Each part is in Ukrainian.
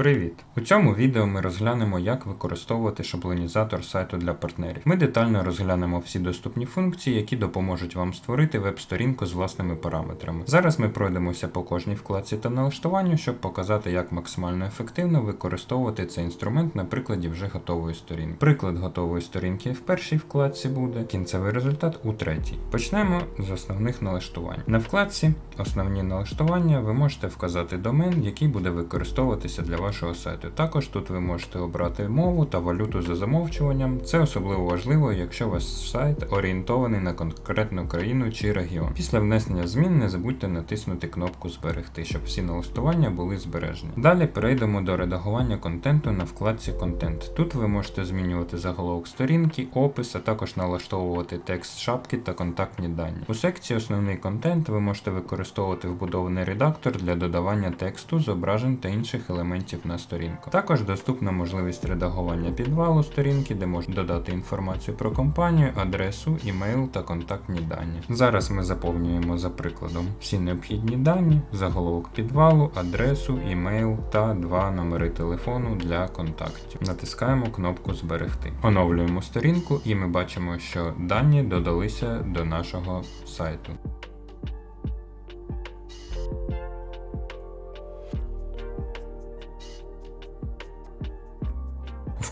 Привіт! У цьому відео ми розглянемо, як використовувати шаблонізатор сайту для партнерів. Ми детально розглянемо всі доступні функції, які допоможуть вам створити веб-сторінку з власними параметрами. Зараз ми пройдемося по кожній вкладці та налаштуванню, щоб показати, як максимально ефективно використовувати цей інструмент на прикладі вже готової сторінки. Приклад готової сторінки в першій вкладці буде, кінцевий результат у третій. Почнемо з основних налаштувань. На вкладці Основні налаштування ви можете вказати домен, який буде використовуватися для вашого сайту. Також тут ви можете обрати мову та валюту за замовчуванням. Це особливо важливо, якщо ваш сайт орієнтований на конкретну країну чи регіон. Після внесення змін не забудьте натиснути кнопку Зберегти, щоб всі налаштування були збережені. Далі перейдемо до редагування контенту на вкладці Контент. Тут ви можете змінювати заголовок сторінки, опис, а також налаштовувати текст шапки та контактні дані. У секції Основний контент ви можете використовувати вбудований редактор для додавання тексту, зображень та інших елементів на сторінку. Також доступна можливість редагування підвалу сторінки, де можна додати інформацію про компанію, адресу, імейл та контактні дані. Зараз ми заповнюємо за прикладом всі необхідні дані, заголовок підвалу, адресу, імейл та два номери телефону для контактів. Натискаємо кнопку Зберегти. Оновлюємо сторінку і ми бачимо, що дані додалися до нашого сайту.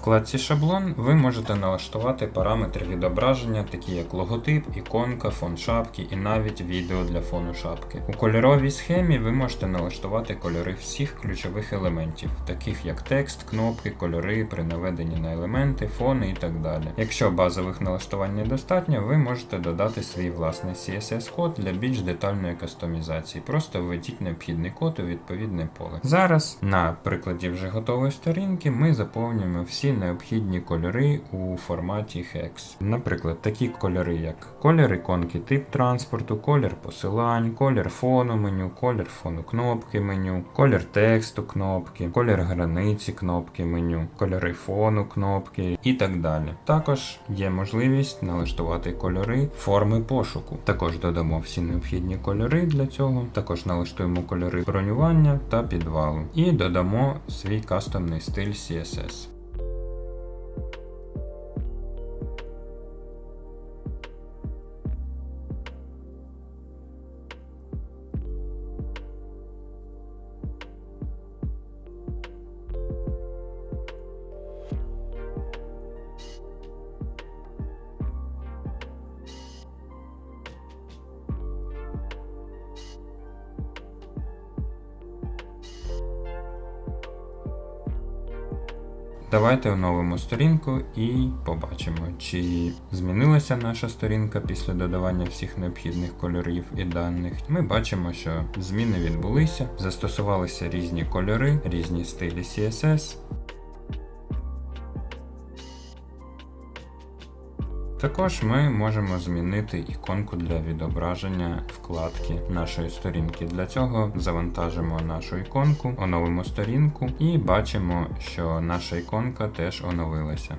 Вкладці Шаблон ви можете налаштувати параметри відображення, такі як логотип, іконка, фон шапки і навіть відео для фону шапки. У кольоровій схемі ви можете налаштувати кольори всіх ключових елементів, таких як текст, кнопки, кольори при наведенні на елементи, фони і так далі. Якщо базових налаштувань недостатньо, ви можете додати свій власний CSS-код для більш детальної кастомізації. Просто введіть необхідний код у відповідне поле. Зараз на прикладі вже готової сторінки ми заповнюємо всі необхідні кольори у форматі HEX. Наприклад, такі кольори, як колір іконки тип транспорту, колір посилань, колір фону меню, колір фону кнопки меню, колір тексту кнопки, колір границі кнопки меню, кольори фону кнопки і так далі. Також є можливість налаштувати кольори форми пошуку. Також додамо всі необхідні кольори для цього. Також налаштуємо кольори бронювання та підвалу. І додамо свій кастомний стиль CSS. Давайте оновимо сторінку і побачимо, чи змінилася наша сторінка після додавання всіх необхідних кольорів і даних. Ми бачимо, що зміни відбулися, застосувалися різні кольори, різні стилі CSS. Також ми можемо змінити іконку для відображення вкладки нашої сторінки. Для цього завантажимо нашу іконку, оновимо сторінку і бачимо, що наша іконка теж оновилася.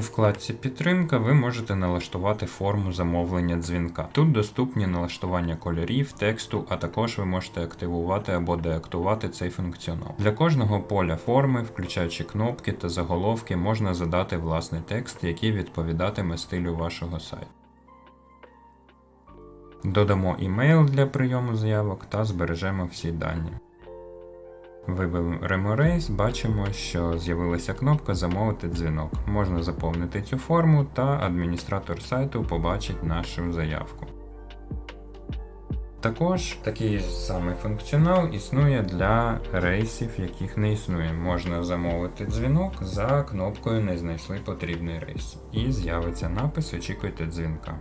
У вкладці Підтримка ви можете налаштувати форму замовлення дзвінка. Тут доступні налаштування кольорів, тексту, а також ви можете активувати або деактувати цей функціонал. Для кожного поля форми, включаючи кнопки та заголовки, можна задати власний текст, який відповідатиме стилю вашого сайту. Додамо імейл для прийому заявок та збережемо всі дані. Виберемо рейс, бачимо, що з'явилася кнопка Замовити дзвінок. Можна заповнити цю форму та адміністратор сайту побачить нашу заявку. Також такий самий функціонал існує для рейсів, яких не існує. Можна замовити дзвінок за кнопкою Не знайшли потрібний рейс. І з'явиться напис Очікуйте дзвінка.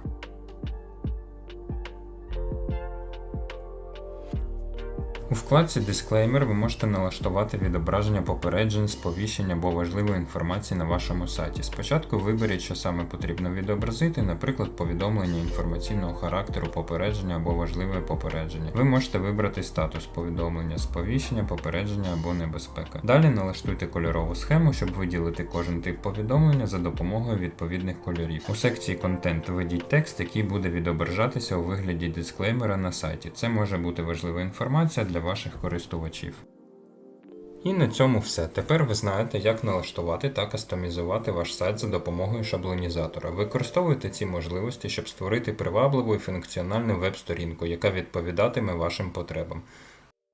У вкладці Disclaimer ви можете налаштувати відображення попереджень, сповіщень або важливої інформації на вашому сайті. Спочатку виберіть, що саме потрібно відобразити, наприклад, повідомлення інформаційного характеру, попередження або важливе попередження. Ви можете вибрати статус повідомлення, сповіщення, попередження або небезпека. Далі налаштуйте кольорову схему, щоб виділити кожен тип повідомлення за допомогою відповідних кольорів. У секції контент введіть текст, який буде відображатися у вигляді дисклеймера на сайті. Це може бути важлива інформація для ваших користувачів. І на цьому все. Тепер ви знаєте, як налаштувати та кастомізувати ваш сайт за допомогою шаблонізатора. Використовуйте ці можливості, щоб створити привабливу і функціональну веб-сторінку, яка відповідатиме вашим потребам.